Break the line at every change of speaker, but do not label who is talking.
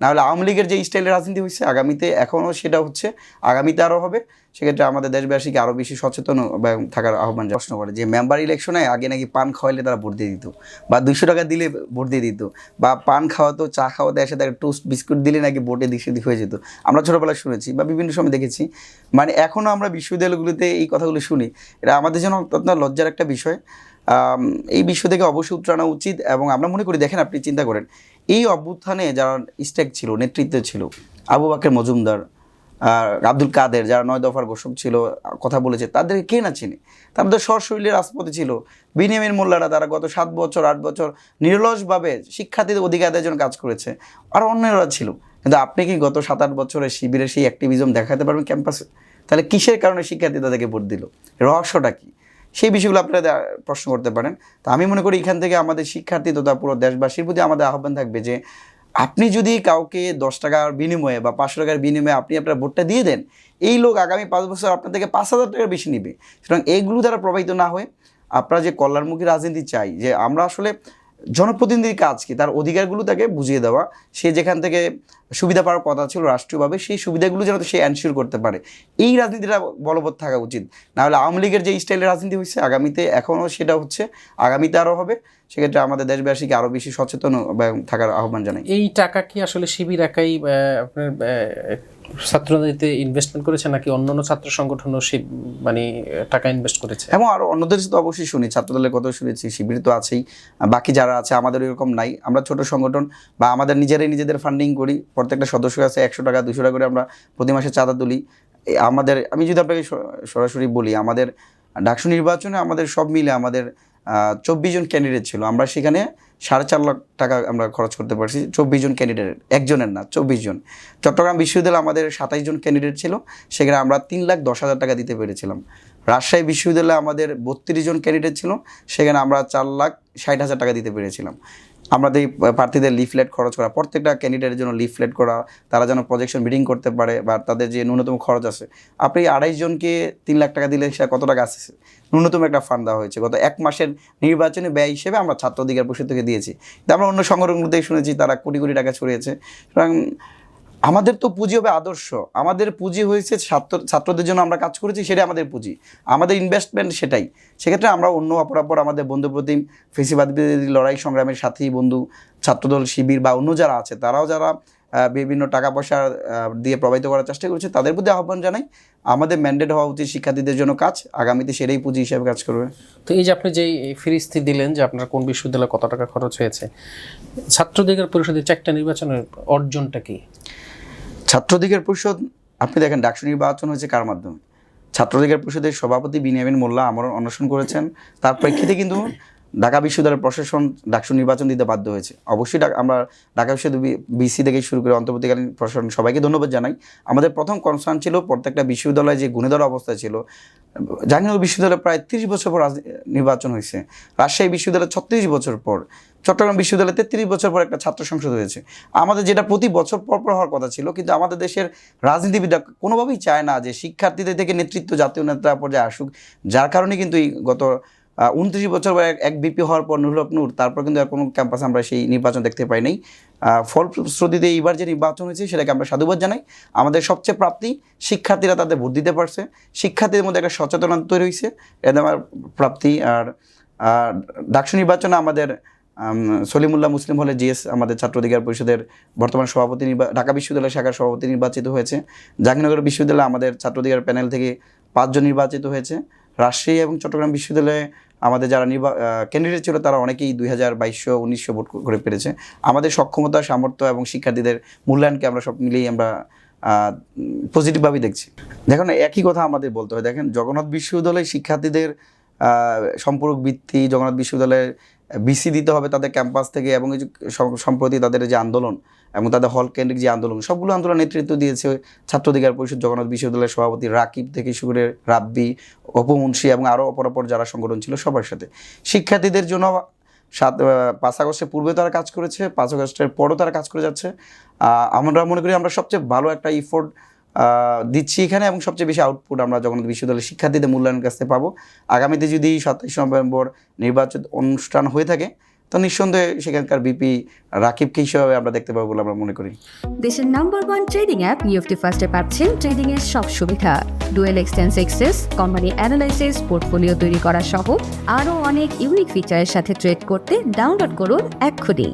নাহলে আওয়ামী লীগের যে স্টাইলের রাজনীতি হয়েছে, আগামীতে এখনও সেটা হচ্ছে, আগামীতে আরও হবে। সেক্ষেত্রে আমাদের দেশবাসীকে আরও বেশি সচেতন থাকার আহ্বান। প্রশ্ন করে যে মেম্বার ইলেকশনে আগে নাকি পান খাওয়াইলে তারা ভোট দিয়ে দিত, বা দুইশো টাকা দিলে ভোট দিয়ে দিত, বা পান খাওয়াতো, চা খাওয়াতে এসে তাকে টোস্ট বিস্কুট দিলে নাকি ভোটে দিক হয়ে যেত। আমরা ছোটোবেলায় শুনেছি বা বিভিন্ন সময় দেখেছি। মানে এখনও আমরা বিশ্ববিদ্যালয়গুলোতে এই কথাগুলো শুনি। এটা আমাদের জন্য অত্যন্ত লজ্জার একটা বিষয়। এই বিষয় থেকে অবশ্যই উত্তরানো উচিত এবং আমরা মনে করি, দেখেন আপনি চিন্তা করেন এই অভ্যুত্থানে যারা স্টেক ছিল, নেতৃত্বে ছিল, আবু বাকের মজুমদার আর আব্দুল কাদের, যারা নয় দফার ঘোষক ছিল, কথা বলেছে, তাদেরকে কে না চিনে? তারপর সশৈলের রাজপথে ছিল। বিনিয়ামিন মোল্লারা তারা গত সাত বছর, আট বছর নিরলসভাবে শিক্ষার্থীদের অধিকারের জন্য কাজ করেছে। আর অন্যরা ছিল। কিন্তু আপনি কি গত সাত, আট বছরে শিবিরের সেই অ্যাক্টিভিজম দেখাতে পারবেন ক্যাম্পাসে তাহলে কিসের কারণে শিক্ষার্থী তাদেরকে ভোট দিল? রহস্যটা কি? সেই বিষয়গুলো আপনারা প্রশ্ন করতে পারেন। তো আমি মনে করি এখান থেকে আমাদের শিক্ষার্থী তথা পুরো দেশবাসীর প্রতি আমাদের আহ্বান থাকবে যে, আপনি যদি কাউকে দশ টাকার বিনিময়ে বা পাঁচশো টাকার বিনিময়ে আপনি আপনার ভোটটা দিয়ে দেন, এই লোক আগামী পাঁচ বছর আপনার থেকে পাঁচ হাজার টাকার বেশি নেবে। সুতরাং এইগুলো দ্বারা প্রভাবিত না হয়ে আপনারা যে কল্যাণমুখী রাজনীতি চাই, যে আমরা আসলে জনপ্রতিনিধির কাজ কি, তার অধিকারগুলো তাকে বুঝিয়ে দেওয়া, সে যেখান থেকে সুবিধা পাওয়ার কথা ছিল রাষ্ট্রীয়ভাবে সেই সুবিধাগুলো যেন সে এনশিওর করতে পারে। এই রাজনীতিটা বলবৎ থাকা উচিত। নাহলে আওয়ামী লীগের যে স্টাইলের রাজনীতি হচ্ছে আগামীতে এখনও সেটা হচ্ছে আগামীতে আরও হবে। সেক্ষেত্রে আমাদের দেশবাসীকে আরও বেশি সচেতন থাকার আহ্বান জানাই।
এই টাকা কি আসলে শিবির একাই আপনার ছাত্রনীতিতে ইনভেস্টমেন্ট করেছে নাকি অন্যান্য ছাত্র সংগঠনও শিব মানে টাকা ইনভেস্ট করেছে?
এবং আরও অন্যদের তো অবশ্যই শুনি ছাত্রদলের কথা শুনেছি শিবির তো আছেই। বাকি যারা আছে আমাদের এরকম নাই। আমরা ছোট সংগঠন বা আমাদের নিজেরাই নিজেদের ফান্ডিং করি প্রত্যেকটা সদস্য কাছে একশো টাকা, দুশো টাকা করে আমরা প্রতি মাসে চাঁদা তুলি। আমাদের, আমি যদি আপনাকে সরাসরি বলি, আমাদের ডাকসু নির্বাচনে আমাদের সব মিলে আমাদের চব্বিশ জন ক্যান্ডিডেট ছিল। আমরা সেখানে সাড়ে চার লাখ টাকা আমরা খরচ করতে পারছি, চব্বিশ জন ক্যান্ডিডেট একজনের না, চব্বিশ জন। চট্টগ্রাম বিশ্ববিদ্যালয়ে আমাদের সাতাইশ জন ক্যান্ডিডেট ছিল, সেখানে আমরা তিন লাখ দশ হাজার টাকা দিতে পেরেছিলাম। রাজশাহী বিশ্ববিদ্যালয়ে আমাদের বত্রিশ জন ক্যান্ডিডেট ছিল, সেখানে আমরা চার লাখ ষাট হাজার টাকা দিতে পেরেছিলাম। আমাদের প্রার্থীদের লিফলেট খরচ করা, প্রত্যেকটা ক্যান্ডিডেটের জন্য লিফলেট করা, তারা যেন প্রজেকশন মিটিং করতে পারে বা তাদের যে ন্যূনতম খরচ আছে। আপনি আড়াইশ জনকে তিন লাখ টাকা দিলে সেটা কত টাকা আসছে? ন্যূনতম একটা ফান্ড দেওয়া হয়েছে। গত এক মাসের নির্বাচনী ব্যয় হিসেবে আমরা ছাত্র অধিকার থেকে দিয়েছি। আমরা অন্য সংগঠনগুলোতেই শুনেছি, তারা কোটি কোটি টাকা ছড়িয়েছে। সুতরাং আমাদের তো পুঁজি হবে আদর্শ। আমাদের পুঁজি হয়েছে ছাত্র ছাত্রদের জন্য আমরা কাজ করেছি, সেটাই আমাদের পুঁজি। আমাদের ইনভেস্টমেন্ট সেটাই। সেক্ষেত্রে আমরা অন্য অপরাপর আমাদের বন্ধু প্রতিম ফেসিবাদ লড়াই সংগ্রামের সাথী, বন্ধু, ছাত্রদল, শিবির বা অন্য যারা আছে, তারাও যারা বিভিন্ন টাকা পয়সা দিয়ে প্রভাবিত করার চেষ্টা করছে, তাদের প্রতি আহ্বান জানাই, আমাদের ম্যান্ডেট হওয়া উচিত শিক্ষার্থীদের জন্য কাজ, আগামীতে সেটাই পুঁজি হিসেবে কাজ করবে।
তো এই যে আপনি যে ফিরিস্তি দিলেন যে আপনার কোন বিশ্ববিদ্যালয়ে কত টাকা খরচ হয়েছে ছাত্রদিগের পরিষদের চারটা নির্বাচনের অর্জনটা কি?
ছাত্রদিগের পরিষদ, আপনি দেখেন ডাকসু নির্বাচন হয়েছে কার মাধ্যমে? ছাত্রদিগের পরিষদের সভাপতি বিনিয়ামিন মোল্লা আমরণ অনশন করেছেন। তার প্রেক্ষিতে কিন্তু ঢাকা বিশ্ববিদ্যালয়ের প্রশাসন ডাকসু নির্বাচন দিতে বাধ্য হয়েছে। অবশ্যই আমরা ঢাকা বিশ্ববিদ্যালয় বিসি থেকে শুরু করে অন্তর্বর্তীকালীন প্রশাসন সবাইকে ধন্যবাদ জানাই। আমাদের প্রথম কনসার্ন ছিল প্রত্যেকটা বিশ্ববিদ্যালয়ে যে গুণেধর অবস্থা ছিল। জাহাঙ্গীরনগর বিশ্ববিদ্যালয়ে প্রায় তিরিশ বছর পর নির্বাচন হয়েছে। রাজশাহী বিশ্ববিদ্যালয়ে ছত্রিশ বছর পর, চট্টগ্রাম বিশ্ববিদ্যালয়ে তেত্রিশ বছর পর একটা ছাত্র সংসদ হয়েছে। আমাদের যেটা প্রতি বছর পর পর হওয়ার কথা ছিল, কিন্তু আমাদের দেশের রাজনীতিবিদরা কোনোভাবেই চায় না যে শিক্ষার্থীদের থেকে নেতৃত্ব জাতীয় নেতা পর্যায়ে আসুক। যার কারণে কিন্তু এই গত উনত্রিশ বছর পর এক- বিপি হওয়ার পর নুরুল হক নূর, তারপর কিন্তু আর কোনো ক্যাম্পাসে আমরা সেই নির্বাচন দেখতে পাই নাই। ফলশ্রুতিতে এইবার যে নির্বাচন হয়েছে, সেটাকে আমরা সাধুবাদ জানাই। আমাদের সবচেয়ে প্রাপ্তি, শিক্ষার্থীরা তাদের ভোট দিতে পারছে। শিক্ষার্থীদের মধ্যে একটা সচেতনতা তৈরি হয়েছে। এটা আমার প্রাপ্তি। আর ডাকসু নির্বাচনে আমাদের সলিমুল্লাহ মুসলিম হলে জিএস, আমাদের ছাত্র অধিকার পরিষদের বর্তমান সভাপতি ঢাকা বিশ্ববিদ্যালয় শাখার সভাপতি নির্বাচিত হয়েছে। জাহাঙ্গীরনগর বিশ্ববিদ্যালয়ে আমাদের ছাত্র অধিকার প্যানেল থেকে পাঁচজন নির্বাচিত হয়েছে। রাজশাহী এবং চট্টগ্রাম বিশ্ববিদ্যালয়ে আমাদের যারা নির্বা ক্যান্ডিডেট ছিল তারা অনেকেই দুই হাজার বাইশশো, উনিশশো ভোট করে পেরেছে। আমাদের সক্ষমতা, সামর্থ্য এবং শিক্ষার্থীদের মূল্যায়নকে আমরা সব মিলিয়েই আমরা পজিটিভভাবেই দেখছি। দেখেন, একই কথা আমাদের বলতে হয়। দেখেন, জগন্নাথ বিশ্ববিদ্যালয়ে শিক্ষার্থীদের সম্পূরক বৃত্তি, জগন্নাথ বিশ্ববিদ্যালয়ে বিসি দিতে হবে তাদের ক্যাম্পাস থেকে এবং সম্প্রতি তাদের যে আন্দোলন এবং তাদের হল কেন্দ্রিক যে আন্দোলন, সবগুলো আন্দোলন নেতৃত্ব দিয়েছে ছাত্র অধিকার পরিষদ, জগন্নাথ বিশ্ববিদ্যালয়ের সভাপতি রাকিব থেকে শুরু করে রাব্বি অপমুন্সি এবং আরও অপরাপর যারা সংগঠন ছিল সবার সাথে। শিক্ষার্থীদের জন্য সাত পাঁচ আগস্টের পূর্বে তারা কাজ করেছে, পাঁচ আগস্টের পরও তারা কাজ করে যাচ্ছে। আমরা মনে করি আমরা সবচেয়ে ভালো একটা ইফোর্ট দিচ্ছি এখানে এবং সবচেয়ে বেশি আউটপুট আমরা জগন্নাথ বিশ্ববিদ্যালয়ের শিক্ষার্থীদের মূল্যায়নের কাছে পাবো। আগামীতে যদি সাতাইশ নভেম্বর নির্বাচন অনুষ্ঠান হয়ে থাকে, তো নিঃসন্দেহে সেখানকার বিপি রাকিবকে হিসেবে আমরা দেখতে পাবো বলে আমরা মনে করি।
দেশের নাম্বার ওয়ান ট্রেডিং অ্যাপ নিউফটি ফার্স্টে পাচ্ছেন ট্রেডিং এর সব সুবিধা। ডুয়েল এক্সটেন্স এক্সেস কোম্পানি অ্যানালাইসিস পোর্টফোলিও তৈরি করা সহ আরও অনেক ইউনিক ফিচারের সাথে ট্রেড করতে ডাউনলোড করুন এক্ষুনি।